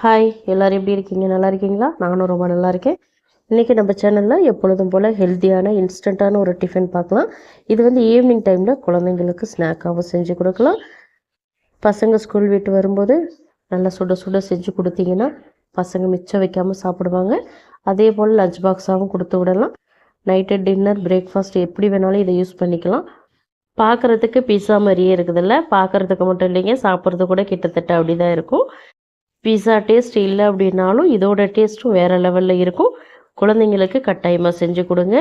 Hi எல்லோரும் எப்படி இருக்கீங்க? நல்லா இருக்கீங்களா? நானும் ரொம்ப நல்லா இருக்கேன். இன்றைக்கி நம்ம சேனலில் எப்பொழுதும் போல் ஹெல்த்தியான இன்ஸ்டண்ட்டான ஒரு டிஃபன் பார்க்கலாம். இது வந்து ஈவினிங் டைமில் குழந்தைங்களுக்கு ஸ்நாக்காகவும் செஞ்சு கொடுக்கலாம். பசங்க ஸ்கூல் விட்டு வரும்போது நல்லா சுட சுட செஞ்சு கொடுத்தீங்கன்னா பசங்க மிச்சம் வைக்காமல் சாப்பிடுவாங்க. அதே போல் லஞ்ச் பாக்ஸாகவும் கொடுத்து விடலாம். நைட்டு டின்னர் பிரேக்ஃபாஸ்ட் எப்படி வேணாலும் இதை யூஸ் பண்ணிக்கலாம். பார்க்குறதுக்கு பீஸா மாதிரியே இருக்குதில்ல? பார்க்குறதுக்கு மட்டும் இல்லைங்க சாப்பிட்றது கூட கிட்டத்தட்ட அப்படி தான் இருக்கும். பீஸா டேஸ்ட் இல்லை அப்படின்னாலும் இதோட டேஸ்ட்டும் வேறு லெவலில் இருக்கும். குழந்தைங்களுக்கு கட்டாயமாக செஞ்சு கொடுங்க.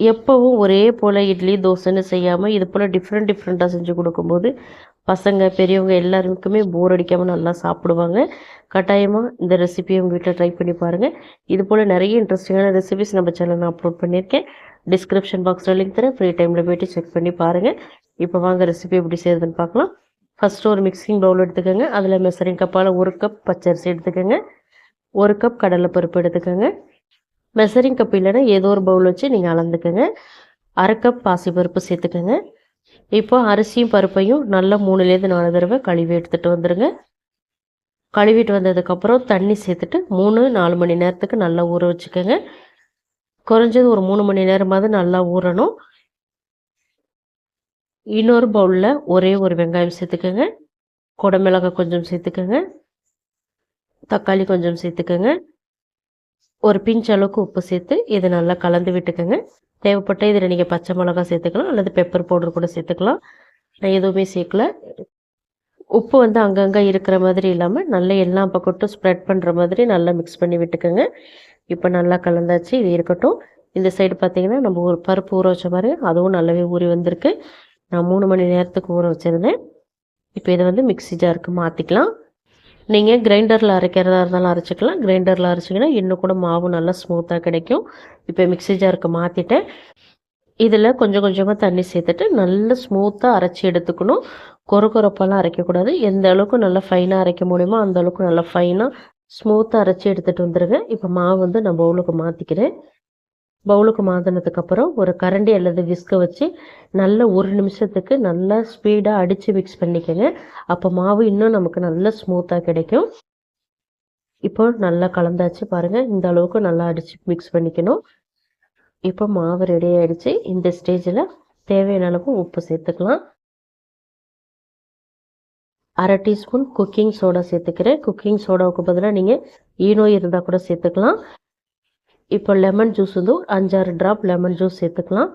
எப்போவும் ஒரே போல் இட்லி தோசைன்னு செய்யாமல் இது போல் டிஃப்ரெண்ட் டிஃப்ரெண்ட்டாக செஞ்சு கொடுக்கும்போது பசங்க பெரியவங்க எல்லாருக்குமே போர் அடிக்காமல் நல்லா சாப்பிடுவாங்க. கட்டாயமாக இந்த ரெசிபியை உங்கள் வீட்டில் ட்ரை பண்ணி பாருங்கள் இது போல் நிறைய இன்ட்ரெஸ்டிங்கான ரெசிபிஸ் நம்ம சேனலில் அப்லோட் பண்ணியிருக்கேன். டிஸ்கிரிப்ஷன் பாக்ஸில் லிங்க் தரேன். ஃப்ரீ டைமில் போய்ட்டு செக் பண்ணி பாருங்கள் இப்போ வாங்க ரெசிபி எப்படி செய்யுதுன்னு பார்க்கலாம். ஃபஸ்ட்டு ஒரு மிக்சிங் பவுல் எடுத்துக்கோங்க. அதில் மெசரிங் கப்பால் ஒரு கப் பச்சரிசி எடுத்துக்கோங்க. ஒரு கப் கடலைப்பருப்பு எடுத்துக்கோங்க. மெசரிங் கப் இல்லைன்னா ஏதோ ஒரு பவுல் வச்சு நீங்கள் அளந்துக்கோங்க. அரை கப் பாசிப்பருப்பு சேர்த்துக்கோங்க. இப்போ அரிசியும் பருப்பையும் நல்லா மூணுலேருந்து நாலு தடவை கழுவி எடுத்துகிட்டு வந்துடுங்க கழுவிட்டு வந்ததுக்கப்புறம் தண்ணி சேர்த்துட்டு மூணு நாலு மணி நேரத்துக்கு நல்லா ஊற வச்சுக்கோங்க. குறைஞ்சது ஒரு மூணு மணி நேரமாவது நல்லா ஊறணும். இன்னொரு பவுலில் ஒரே ஒரு வெங்காயம் சேர்த்துக்கோங்க. குடமிளகாய் கொஞ்சம் சேர்த்துக்கோங்க. தக்காளி கொஞ்சம் சேர்த்துக்கோங்க. ஒரு பிஞ்ச் அளவுக்கு உப்பு சேர்த்து இதை நல்லா கலந்து விட்டுக்கோங்க. தேவைப்பட்ட இதில் நீங்கள் பச்சை மிளகா சேர்த்துக்கலாம் அல்லது பெப்பர் பவுடர் கூட சேர்த்துக்கலாம். நான் எதுவுமே சேர்க்கல. உப்பு வந்து அங்கங்கே இருக்கிற மாதிரி இல்லாமல் நல்லா எல்லா பக்கட்டும் ஸ்ப்ரெட் பண்ணுற மாதிரி நல்லா மிக்ஸ் பண்ணி விட்டுக்கோங்க. இப்போ நல்லா கலந்தாச்சு இது இருக்கட்டும். இந்த சைடு பார்த்தீங்கன்னா நம்ம ஒரு பருப்பு ஊற வச்ச மாதிரி அதுவும் நல்லாவே ஊறி வந்திருக்கு. நான் மூணு மணி நேரத்துக்கு ஊற வச்சுருந்தேன். இப்போ இதை வந்து மிக்ஸி ஜாருக்கு மாற்றிக்கலாம் நீங்கள் கிரைண்டரில் அரைக்கிறதா இருந்தாலும் அரைச்சிக்கலாம். கிரைண்டரில் அரைச்சிங்கன்னா இன்னும் கூட மாவு நல்லா ஸ்மூத்தாக கிடைக்கும். இப்போ மிக்ஸி ஜாருக்கு மாற்றிட்டேன் இதில் கொஞ்சம் கொஞ்சமாக தண்ணி சேர்த்துட்டு நல்லா ஸ்மூத்தாக அரைச்சி எடுத்துக்கணும். கொர கொரப்பெல்லாம் அரைக்கக்கூடாது. எந்த அளவுக்கு நல்லா ஃபைனாக அரைக்க முடியுமோ அந்த அளவுக்கு நல்லா ஃபைனாக ஸ்மூத்தாக அரைச்சி எடுத்துகிட்டு வந்துடுங்க இப்போ மாவு வந்து நான் பவுலுக்கு மாற்றிக்கிறேன் பவுலுக்கு மாற்றினதுக்கப்புறம் ஒரு கரண்டி அல்லது விஸ்கை வச்சு நல்ல ஒரு நிமிஷத்துக்கு நல்லா ஸ்பீடாக அடித்து மிக்ஸ் பண்ணிக்கோங்க. அப்போ மாவு இன்னும் நமக்கு நல்லா ஸ்மூத்தாக கிடைக்கும். இப்போ நல்லா கலந்தாச்சு பாருங்கள் இந்த அளவுக்கு நல்லா அடித்து மிக்ஸ் பண்ணிக்கணும். இப்போ மாவு ரெடி ஆகிடுச்சு இந்த ஸ்டேஜில் தேவையான அளவுக்கு உப்பு சேர்த்துக்கலாம். அரை டீஸ்பூன் குக்கிங் சோடா சேர்த்துக்கிறேன். குக்கிங் சோடாவுக்கு பதிலாக நீங்கள் ஈனோ இருந்தால் கூட சேர்த்துக்கலாம். இப்போ லெமன் ஜூஸ் வந்து அஞ்சாறு ட்ராப் லெமன் ஜூஸ் சேர்த்துக்கலாம்.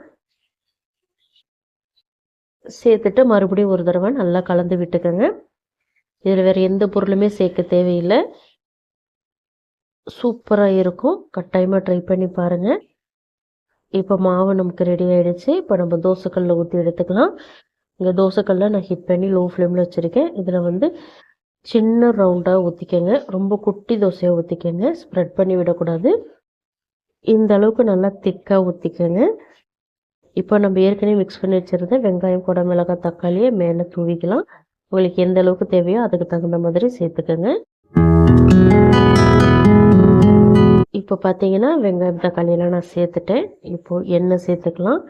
சேர்த்துட்டு மறுபடியும் ஒரு தடவை நல்லா கலந்து விட்டுக்கோங்க. இதில் வேறு எந்த பொருளுமே சேர்க்க தேவையில்லை. சூப்பராக இருக்கும். கட்டாயமாக ட்ரை பண்ணி பாருங்கள் இப்போ மாவு நமக்கு ரெடி ஆகிடுச்சு இப்போ நம்ம தோசைக்கல்லில் ஊற்றி எடுத்துக்கலாம். இங்கே தோசைக்கல்ல நான் ஹிட் பண்ணி லோ ஃப்ளேமில் வச்சுருக்கேன். இதில் வந்து சின்ன ரவுண்டாக ஊற்றிக்கங்க ரொம்ப குட்டி தோசையாக ஊற்றிக்கங்க ஸ்ப்ரெட் பண்ணி விடக்கூடாது. இந்த அளவுக்கு நல்லா திக்காக ஊற்றிக்கங்க இப்போ நம்ம ஏற்கனவே மிக்ஸ் பண்ணி வச்சுருந்த வெங்காயம் குடமிளகாய் தக்காளியை மேலே தூவிக்கலாம். உங்களுக்கு எந்த அளவுக்கு தேவையோ அதுக்கு தகுந்த மாதிரி சேர்த்துக்கோங்க. இப்போ பார்த்தீங்கன்னா வெங்காயம் தக்காளியெல்லாம் நான் சேர்த்துட்டேன். இப்போது எண்ணெய் சேர்த்துக்கலாம்.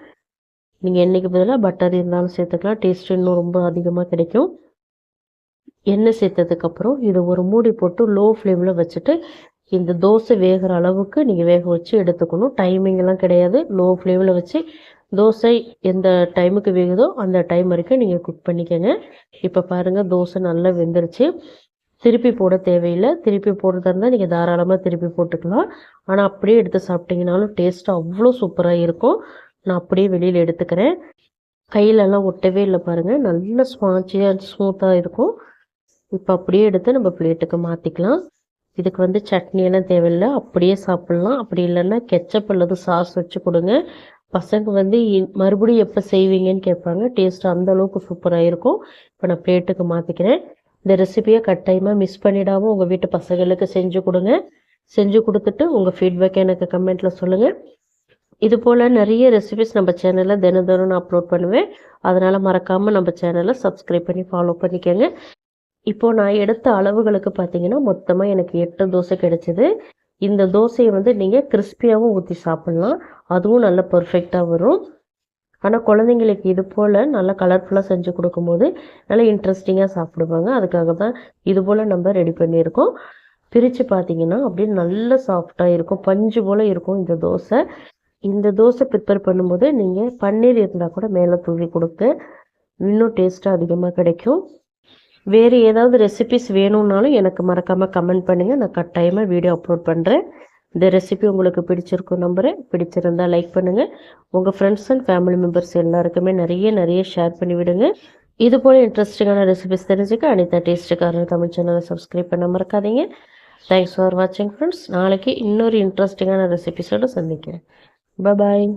நீங்கள் எண்ணெய்க்கு பதிலாக பட்டர் இருந்தாலும் சேர்த்துக்கலாம். டேஸ்ட் இன்னும் ரொம்ப அதிகமாக கிடைக்கும். எண்ணெய் சேர்த்ததுக்கப்புறம் இதை ஒரு மூடி போட்டு லோ ஃப்ளேமில் வச்சுட்டு இந்த தோசை வேகிற அளவுக்கு நீங்கள் வேக வச்சு எடுத்துக்கணும். டைமிங்லாம் கிடையாது. லோ ஃப்ளேமில் வச்சு தோசை எந்த டைமுக்கு வேகுதோ அந்த டைம் வரைக்கும் நீங்கள் குக் பண்ணிக்கோங்க. இப்போ பாருங்கள் தோசை நல்லா வெந்துருச்சு. திருப்பி போட தேவையில்லை. திருப்பி போடுறதா இருந்தால் நீங்கள் தாராளமாக திருப்பி போட்டுக்கலாம். ஆனால் அப்படியே எடுத்து சாப்பிட்டீங்கனாலும் டேஸ்ட் அவ்வளோ சூப்பராக இருக்கும். நான் அப்படியே வெளியில் எடுத்துக்கிறேன். கையிலலாம் ஒட்டவே இல்லை பாருங்கள் நல்ல ஸ்பான்ச்சியாக ஸ்மூத்தாக இருக்கும். இப்போ அப்படியே எடுத்து நம்ம பிளேட்டுக்கு மாற்றிக்கலாம் இதுக்கு வந்து சட்னியெல்லாம் தேவையில்லை. அப்படியே சாப்பிட்லாம். அப்படி இல்லைன்னா கெச்சப் அல்லது சாஸ் வச்சு கொடுங்க. பசங்க வந்து மறுபடியும் எப்போ செய்வீங்கன்னு கேட்பாங்க. டேஸ்ட் அந்த அளவுக்கு சூப்பராக இருக்கும். இப்போ நான் பிளேட்டுக்கு மாற்றிக்கிறேன் இந்த ரெசிபியை கட்டாயமாக மிஸ் பண்ணிடாமல் உங்கள் வீட்டு பசங்களுக்கு செஞ்சு கொடுங்க. செஞ்சு கொடுத்துட்டு உங்கள் ஃபீட்பேக்கை எனக்கு கமெண்ட்டில் சொல்லுங்கள் இது போல் நிறைய ரெசிபிஸ் நம்ம சேனலில் தினம் தினம் நான் அப்லோட் பண்ணுவேன். அதனால் மறக்காமல் நம்ம சேனலை சப்ஸ்கிரைப் பண்ணி ஃபாலோ பண்ணிக்கோங்க. இப்போது நான் எடுத்த அளவுகளுக்கு பார்த்தீங்கன்னா மொத்தமாக எனக்கு எட்டு தோசை கிடைச்சிது. இந்த தோசையை வந்து நீங்கள் கிறிஸ்பியாகவும் ஊற்றி சாப்பிட்லாம். அதுவும் நல்ல பர்ஃபெக்டாக வரும். ஆனால் குழந்தைங்களுக்கு இது போல் நல்லா கலர்ஃபுல்லாக செஞ்சு கொடுக்கும்போது நல்லா இன்ட்ரெஸ்டிங்காக சாப்பிடுவாங்க. அதுக்காக தான் இது போல் நம்ம ரெடி பண்ணியிருக்கோம். பிரித்து பார்த்தீங்கன்னா அப்படியே நல்ல சாஃப்டாக இருக்கும். பஞ்சு போல் இருக்கும் இந்த தோசை. இந்த தோசை ப்ரிப்பேர் பண்ணும்போது நீங்கள் பன்னீர் இருந்தால் கூட மேலே தூவி கொடுத்து இன்னும் டேஸ்ட்டாக அதிகமாக கிடைக்கும். வேறு ஏதாவது ரெசிபிஸ் வேணும்னாலும் எனக்கு மறக்காமல் கமெண்ட் பண்ணுங்கள் நான் கட்டாயமாக வீடியோ அப்லோட் பண்ணுறேன் இந்த ரெசிபி உங்களுக்கு பிடிச்சிருக்கும் நம்புகிறேன் பிடிச்சிருந்தால் லைக் பண்ணுங்கள் உங்கள் ஃப்ரெண்ட்ஸ் அண்ட் ஃபேமிலி மெம்பர்ஸ் எல்லாருக்குமே நிறைய நிறைய ஷேர் பண்ணி விடுங்க. இது போல் இன்ட்ரெஸ்டிங்கான ரெசிபிஸ் தெரிஞ்சுக்க அனிதா டேஸ்ட்டுக்காரர் தமிழ் சேனலை சப்ஸ்கிரைப் பண்ண மறக்காதீங்க. தேங்க்ஸ் ஃபார் வாட்சிங் ஃப்ரெண்ட்ஸ் நாளைக்கு இன்னொரு இன்ட்ரெஸ்டிங்கான ரெசிபிஸோடு சந்திக்கிறேன். பாய்